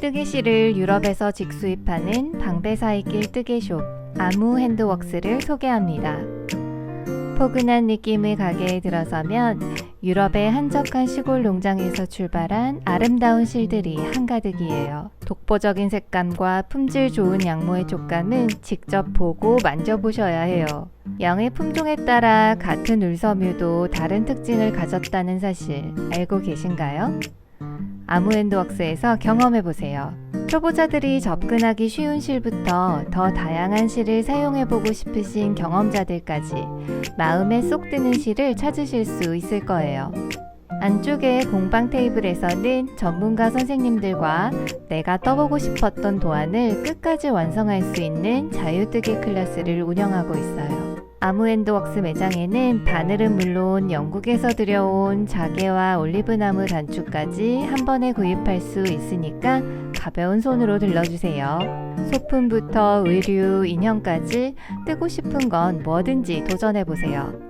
뜨개실을 유럽에서 직수입하는 방배사이길 뜨개숍 아무 핸드웍스를 소개합니다. 포근한 느낌의 가게에 들어서면 유럽의 한적한 시골 농장에서 출발한 아름다운 실들이 한가득이에요. 독보적인 색감과 품질 좋은 양모의 촉감은 직접 보고 만져보셔야 해요. 양의 품종에 따라 같은 울섬유도 다른 특징을 가졌다는 사실 알고 계신가요? 아무핸드웍스에서 경험해보세요. 초보자들이 접근하기 쉬운 실부터 더 다양한 실을 사용해보고 싶으신 경험자들까지 마음에 쏙 드는 실을 찾으실 수 있을 거예요. 안쪽에 공방 테이블에서는 전문가 선생님들과 내가 떠보고 싶었던 도안을 끝까지 완성할 수 있는 자유뜨기 클래스를 운영하고 있어요. 아무핸드웍스 매장에는 바늘은 물론 영국에서 들여온 자개와 올리브나무 단추까지 한 번에 구입할 수 있으니까 가벼운 손으로 들러주세요. 소품부터 의류, 인형까지 뜨고 싶은 건 뭐든지 도전해보세요.